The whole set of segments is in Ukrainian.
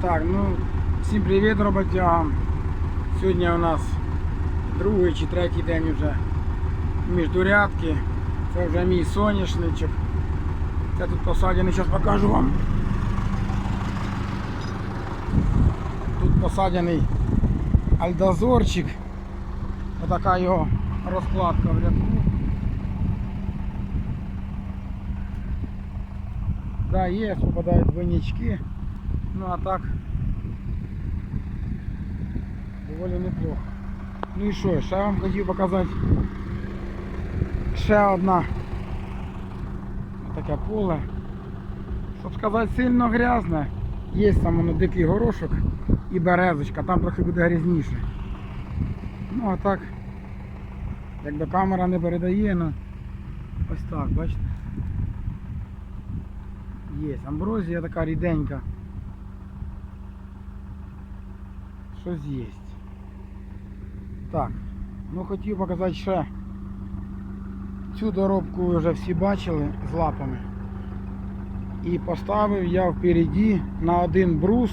Так, ну, всім привіт роботягам. Сьогодні у нас другий чи третій день вже міждурядки. Це вже мій соняшничок. Це тут посаджений, зараз покажу вам. Тут посаджений альдозорчик. Отака його розкладка в рядку. Да, є, попадають двойнички. Ну а так доволі неплохо. Ну і що, ще вам хотів показати ще одна таке поле. Щоб сказати, сильно грязне. Є там воно дикий горошок і березочка, там трохи буде грязніше. Ну а так, якби камера не передає, ну ось так, бачите. Є амброзія така ріденька. Щось є. Так, ну хотів показати ще. Цю доробку вже всі бачили з лапами. І поставив я впереді на один брус.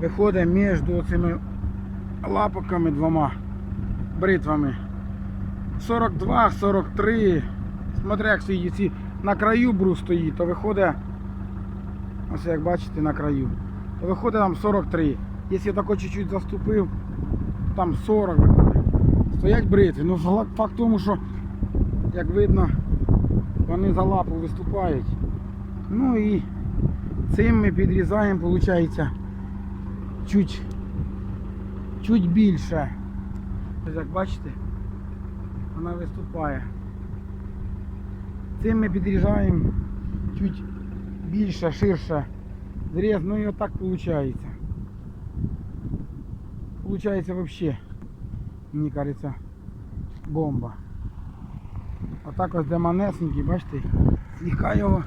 Виходить між цими лапоками двома бритвами. 42, 43. Смотри, як стоїть. Ці на краю брус стоїть, то виходить, ось як бачите, на краю, то виходить там 43. Якщо тако чуть-чуть заступив, там 40 виходить. Стоять бритви. Ну факт в тому, що, як видно, вони за лапу виступають. Ну і цим ми підрізаємо, виходить, чуть, чуть більше. Як бачите, вона виступає. Цим ми підрізаємо чуть більше, ширше зріз, ну і отак виходить. Получається вообще, мені кажеться, бомба. Отак ось де манесенький, бачите, слегка його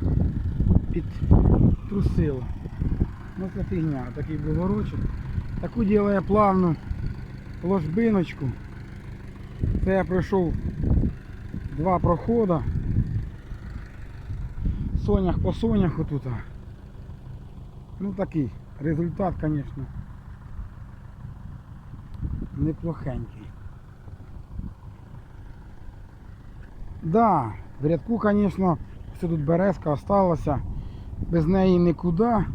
підтрусило. Ну це фігня, такий бугорочок. Таку ділає плавну ложбиночку. Це я пройшов два проходи. Сонях по соняху тут. Ну такий результат, звісно. Неплохенький. Да, в рядку, звісно, все тут березка осталася. Без неї нікуди.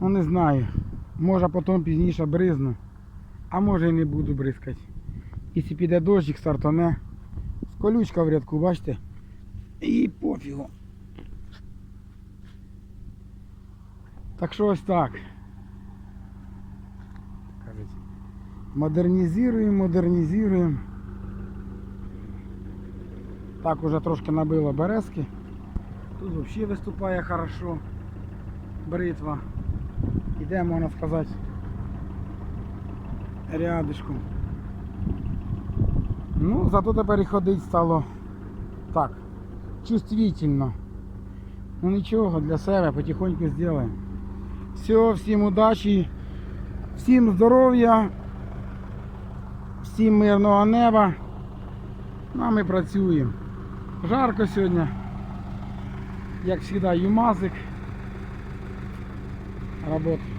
Ну не знаю. Може потім пізніше бризну. А може і не буду бризкати. Якщо піде дощик, стартане. Колючка в рядку, бачите? І пофігу. Так що ось так. Модернізуємо, модернізуємо. Так уже трошки набило березки. Тут взагалі виступає хорошо бритва. Іде, можна сказати, рядишком. Ну, зато тепер і ходить стало так, чувствительно. Ну нічого, для себе потихоньку зробимо. Все, всім удачі, всім здоров'я, всім мирного неба. Ну, а ми працюємо. Жарко сьогодні. Як завжди, юмазик. Робота.